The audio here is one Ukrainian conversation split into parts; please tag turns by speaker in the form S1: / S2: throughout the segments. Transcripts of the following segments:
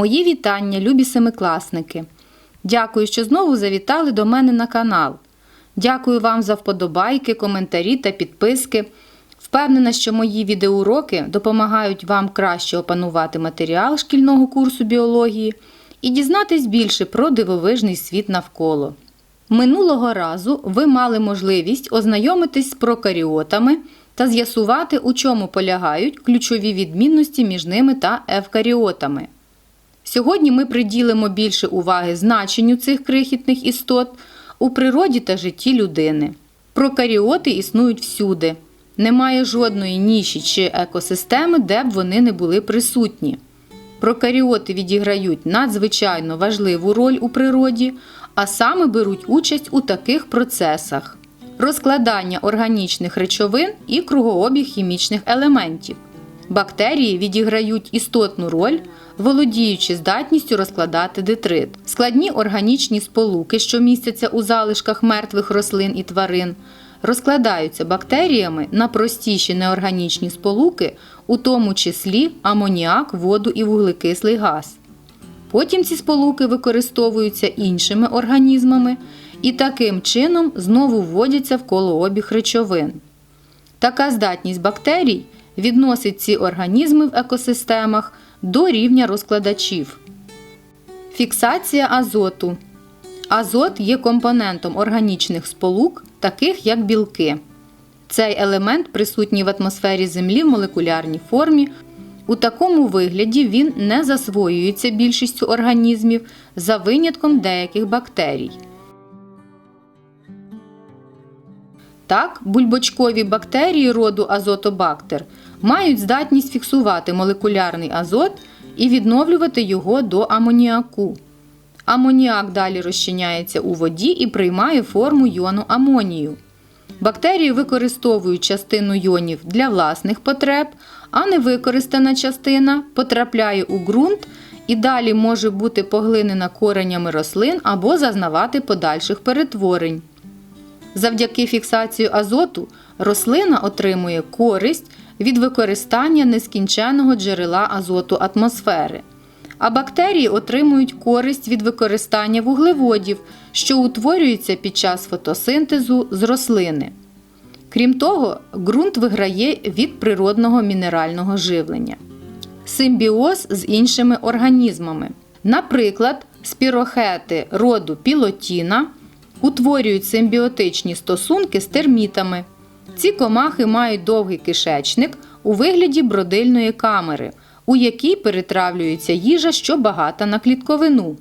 S1: Мої вітання, любі семикласники. Дякую, що знову завітали до мене на канал. Дякую вам за вподобайки, коментарі та підписки. Впевнена, що мої відеоуроки допомагають вам краще опанувати матеріал шкільного курсу біології і дізнатись більше про дивовижний світ навколо. Минулого разу ви мали можливість ознайомитись з прокаріотами та з'ясувати, у чому полягають ключові відмінності між ними та евкаріотами. Сьогодні ми приділимо більше уваги значенню цих крихітних істот у природі та житті людини. Прокаріоти існують всюди. Немає жодної ніші чи екосистеми, де б вони не були присутні. Прокаріоти відіграють надзвичайно важливу роль у природі, а саме беруть участь у таких процесах: розкладання органічних речовин і кругообіг хімічних елементів. Бактерії відіграють істотну роль, володіючи здатністю розкладати детрит. Складні органічні сполуки, що містяться у залишках мертвих рослин і тварин, розкладаються бактеріями на простіші неорганічні сполуки, у тому числі амоніак, воду і вуглекислий газ. Потім ці сполуки використовуються іншими організмами і таким чином знову вводяться в колообіг речовин. Така здатність бактерій відносить ці організми в екосистемах до рівня розкладачів. Фіксація азоту. Азот є компонентом органічних сполук, таких як білки. Цей елемент присутній в атмосфері Землі в молекулярній формі. У такому вигляді він не засвоюється більшістю організмів за винятком деяких бактерій. Так, бульбочкові бактерії роду азотобактер мають здатність фіксувати молекулярний азот і відновлювати його до амоніаку. Амоніак далі розчиняється у воді і приймає форму йону амонію. Бактерії використовують частину йонів для власних потреб, а невикористана частина потрапляє у ґрунт і далі може бути поглинена коренями рослин або зазнавати подальших перетворень. Завдяки фіксації азоту рослина отримує користь від використання нескінченного джерела азоту атмосфери. А бактерії отримують користь від використання вуглеводів, що утворюються під час фотосинтезу з рослини. Крім того, ґрунт виграє від природного мінерального живлення. Симбіоз з іншими організмами. Наприклад, спірохети роду пілотіна утворюють симбіотичні стосунки з термітами. Ці комахи мають довгий кишечник у вигляді бродильної камери, у якій перетравлюється їжа, що багата на клітковину.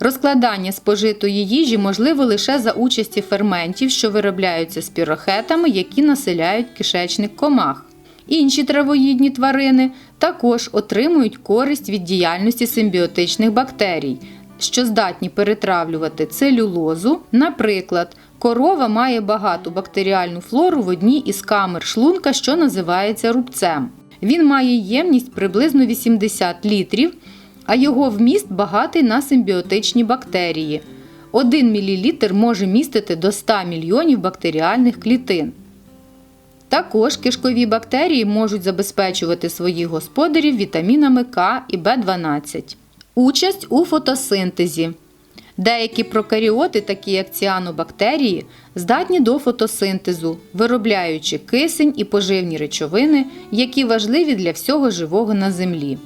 S1: Розкладання спожитої їжі можливо лише за участі ферментів, що виробляються спірохетами, які населяють кишечник комах. Інші травоїдні тварини також отримують користь від діяльності симбіотичних бактерій, що здатні перетравлювати целюлозу. Наприклад, корова має багату бактеріальну флору в одній із камер шлунка, що називається рубцем. Він має ємність приблизно 80 літрів, а його вміст багатий на симбіотичні бактерії. 1 мл може містити до 100 мільйонів бактеріальних клітин. Також кишкові бактерії можуть забезпечувати своїх господарів вітамінами К і В12. Участь у фотосинтезі. Деякі прокаріоти, такі як ціанобактерії, здатні до фотосинтезу, виробляючи кисень і поживні речовини, які важливі для всього живого на землі.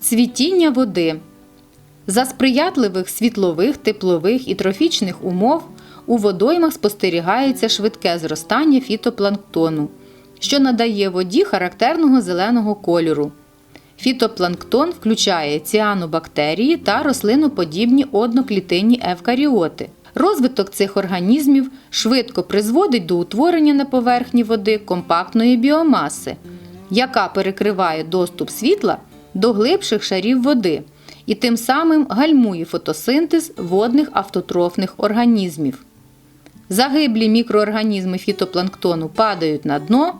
S1: Цвітіння води. За сприятливих світлових, теплових і трофічних умов у водоймах спостерігається швидке зростання фітопланктону, що надає воді характерного зеленого кольору. Фітопланктон включає ціанобактерії та рослиноподібні одноклітинні евкаріоти. Розвиток цих організмів швидко призводить до утворення на поверхні води компактної біомаси, яка перекриває доступ світла до глибших шарів води і тим самим гальмує фотосинтез водних автотрофних організмів. Загиблі мікроорганізми фітопланктону падають на дно,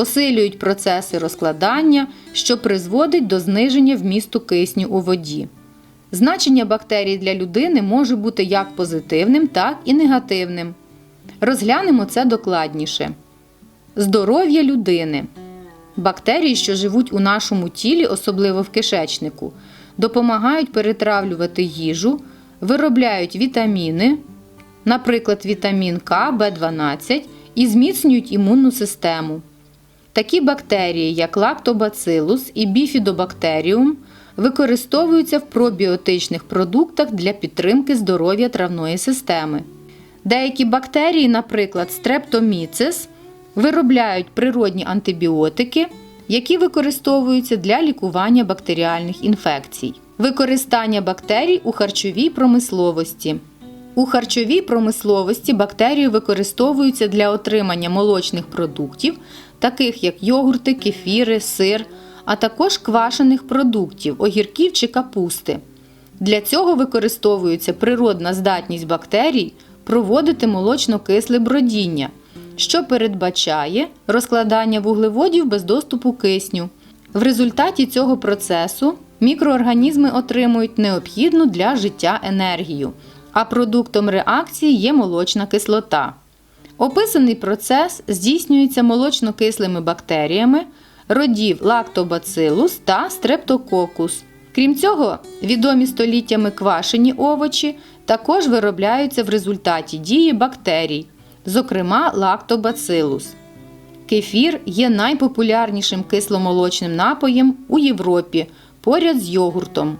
S1: посилюють процеси розкладання, що призводить до зниження вмісту кисню у воді. Значення бактерій для людини може бути як позитивним, так і негативним. Розглянемо це докладніше. Здоров'я людини. Бактерії, що живуть у нашому тілі, особливо в кишечнику, допомагають перетравлювати їжу, виробляють вітаміни, наприклад, вітамін К, В12, і зміцнюють імунну систему. Такі бактерії, як лактобацилус і біфідобактеріум, використовуються в пробіотичних продуктах для підтримки здоров'я травної системи. Деякі бактерії, наприклад, стрептоміцис, виробляють природні антибіотики, які використовуються для лікування бактеріальних інфекцій. Використання бактерій у харчовій промисловості. У харчовій промисловості бактерії використовуються для отримання молочних продуктів, таких як йогурти, кефіри, сир, а також квашених продуктів, огірків чи капусти. Для цього використовується природна здатність бактерій проводити молочно-кисле бродіння, що передбачає розкладання вуглеводів без доступу кисню. В результаті цього процесу мікроорганізми отримують необхідну для життя енергію, а продуктом реакції є молочна кислота. Описаний процес здійснюється молочно-кислими бактеріями родів лактобацилус та стрептококус. Крім цього, відомі століттями квашені овочі також виробляються в результаті дії бактерій, зокрема лактобацилус. Кефір є найпопулярнішим кисломолочним напоєм у Європі поряд з йогуртом.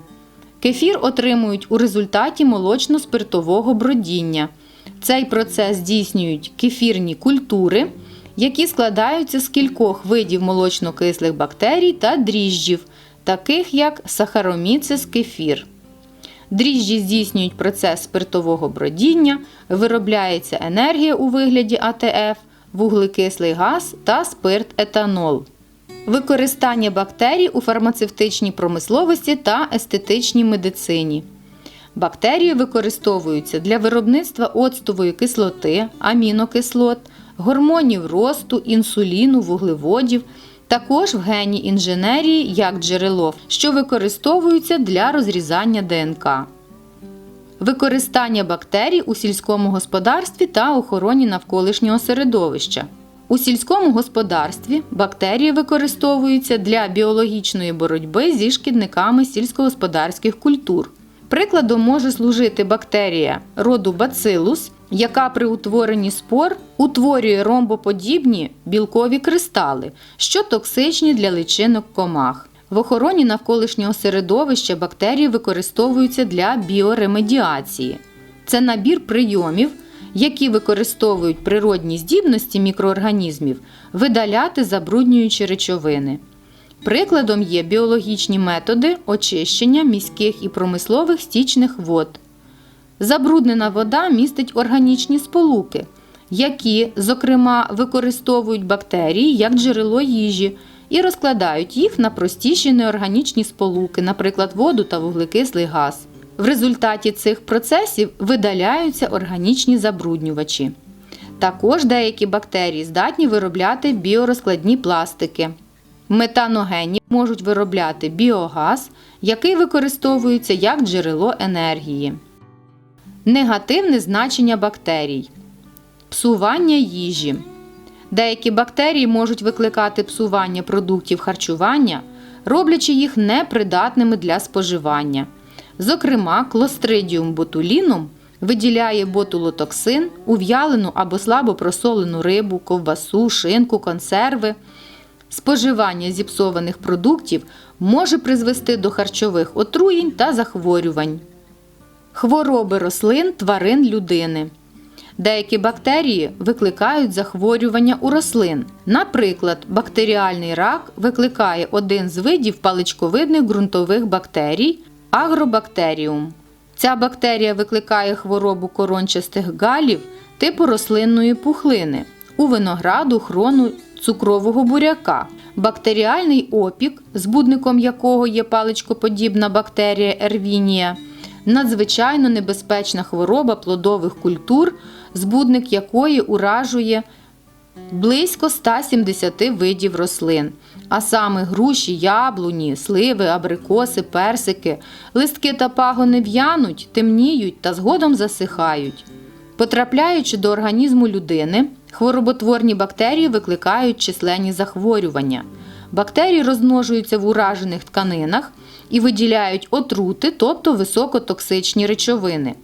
S1: Кефір отримують у результаті молочно-спиртового бродіння. Цей процес здійснюють кефірні культури, які складаються з кількох видів молочно-кислих бактерій та дріжджів, таких як сахароміцис кефір. Дріжджі здійснюють процес спиртового бродіння, виробляється енергія у вигляді АТФ, вуглекислий газ та спирт-етанол. Використання бактерій у фармацевтичній промисловості та естетичній медицині. Бактерії використовуються для виробництва оцтової кислоти, амінокислот, гормонів росту, інсуліну, вуглеводів, також в геній інженерії як джерело, що використовуються для розрізання ДНК. Використання бактерій у сільському господарстві та охороні навколишнього середовища. У сільському господарстві бактерії використовуються для біологічної боротьби зі шкідниками сільськогосподарських культур. Прикладом може служити бактерія роду Bacillus, яка при утворенні спор утворює ромбоподібні білкові кристали, що токсичні для личинок комах. В охороні навколишнього середовища бактерії використовуються для біоремедіації. Це набір прийомів, які використовують природні здібності мікроорганізмів видаляти забруднюючі речовини. Прикладом є біологічні методи очищення міських і промислових стічних вод. Забруднена вода містить органічні сполуки, які, зокрема, використовують бактерії як джерело їжі і розкладають їх на простіші неорганічні сполуки, наприклад, воду та вуглекислий газ. В результаті цих процесів видаляються органічні забруднювачі. Також деякі бактерії здатні виробляти біорозкладні пластики. Метаногенні можуть виробляти біогаз, який використовується як джерело енергії. Негативне значення бактерій. Псування їжі. Деякі бактерії можуть викликати псування продуктів харчування, роблячи їх непридатними для споживання. Зокрема, клостридіум ботулінум виділяє ботулотоксин у в'ялену або слабо просолену рибу, ковбасу, шинку, консерви. Споживання зіпсованих продуктів може призвести до харчових отруєнь та захворювань. Хвороби рослин, тварин людини. Деякі бактерії викликають захворювання у рослин. Наприклад, бактеріальний рак викликає один з видів паличковидних ґрунтових бактерій агробактеріум. Ця бактерія викликає хворобу корончастих галів типу рослинної пухлини у винограду, хрону, цукрового буряка. Бактеріальний опік, збудником якого є паличкоподібна бактерія ервінія, надзвичайно небезпечна хвороба плодових культур, збудник якої уражує близько 170 видів рослин, а саме груші, яблуні, сливи, абрикоси, персики, листки та пагони в'януть, темніють та згодом засихають. Потрапляючи до організму людини, хвороботворні бактерії викликають численні захворювання. Бактерії розмножуються в уражених тканинах і виділяють отрути, тобто високотоксичні речовини.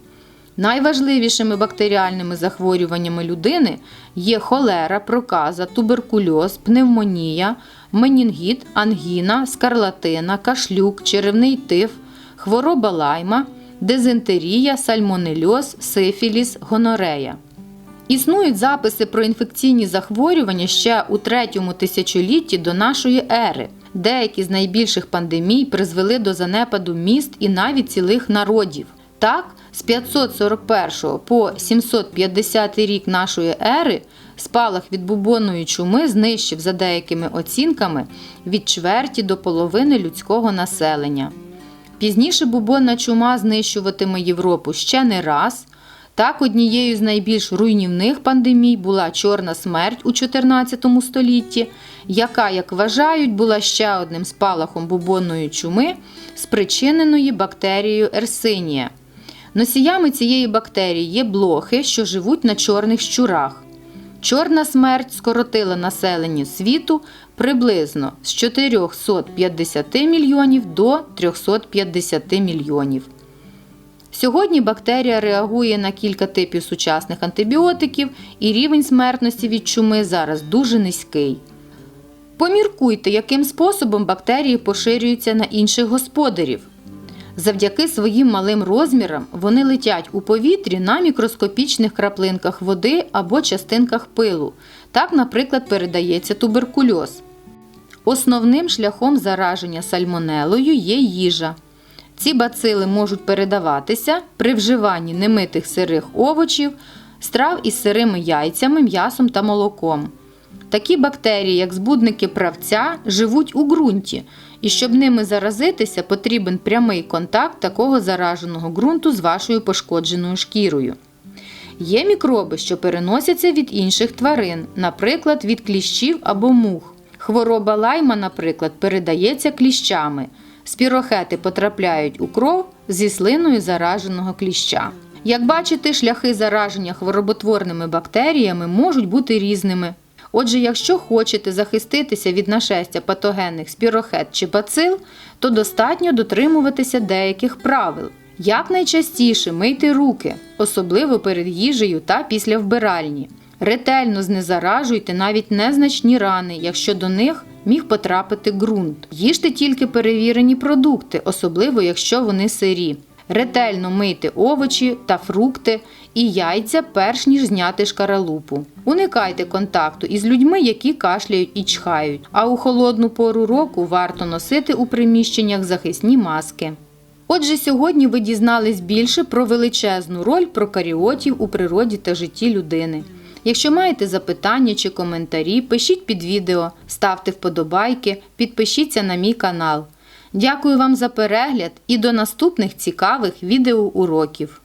S1: Найважливішими бактеріальними захворюваннями людини є холера, проказа, туберкульоз, пневмонія, менінгіт, ангіна, скарлатина, кашлюк, черевний тиф, хвороба лайма, дизентерія, сальмонельоз, сифіліс, гонорея. Існують записи про інфекційні захворювання ще у третьому тисячолітті до нашої ери. Деякі з найбільших пандемій призвели до занепаду міст і навіть цілих народів. Так, з 541 по 750 рік нашої ери спалах від бубонної чуми знищив за деякими оцінками від чверті до половини людського населення. Пізніше бубонна чума знищуватиме Європу ще не раз. Так, однією з найбільш руйнівних пандемій була чорна смерть у 14 столітті, яка, як вважають, була ще одним спалахом бубонної чуми, спричиненої бактерією Ерсинія. Носіями цієї бактерії є блохи, що живуть на чорних щурах. Чорна смерть скоротила населення світу приблизно з 450 мільйонів до 350 мільйонів. Сьогодні бактерія реагує на кілька типів сучасних антибіотиків, і рівень смертності від чуми зараз дуже низький. Поміркуйте, яким способом бактерії поширюються на інших господарів. Завдяки своїм малим розмірам вони летять у повітрі на мікроскопічних краплинках води або частинках пилу. Так, наприклад, передається туберкульоз. Основним шляхом зараження сальмонелою є їжа. Ці бацили можуть передаватися при вживанні немитих сирих овочів, страв із сирими яйцями, м'ясом та молоком. Такі бактерії, як збудники правця, живуть у ґрунті, і щоб ними заразитися, потрібен прямий контакт такого зараженого ґрунту з вашою пошкодженою шкірою. Є мікроби, що переносяться від інших тварин, наприклад, від кліщів або мух. Хвороба лайма, наприклад, передається кліщами. Спірохети потрапляють у кров зі слиною зараженого кліща. Як бачите, шляхи зараження хвороботворними бактеріями можуть бути різними. Отже, якщо хочете захиститися від нашестя патогенних спірохет чи бацил, то достатньо дотримуватися деяких правил. Якнайчастіше мийте руки, особливо перед їжею та після вбиральні. Ретельно знезаражуйте навіть незначні рани, якщо до них міг потрапити ґрунт. Їжте тільки перевірені продукти, особливо якщо вони сирі. Ретельно мийте овочі та фрукти і яйця, перш ніж зняти шкаралупу. Уникайте контакту із людьми, які кашляють і чхають. А у холодну пору року варто носити у приміщеннях захисні маски. Отже, сьогодні ви дізнались більше про величезну роль прокаріотів у природі та житті людини. Якщо маєте запитання чи коментарі, пишіть під відео, ставте вподобайки, підпишіться на мій канал. Дякую вам за перегляд і до наступних цікавих відеоуроків.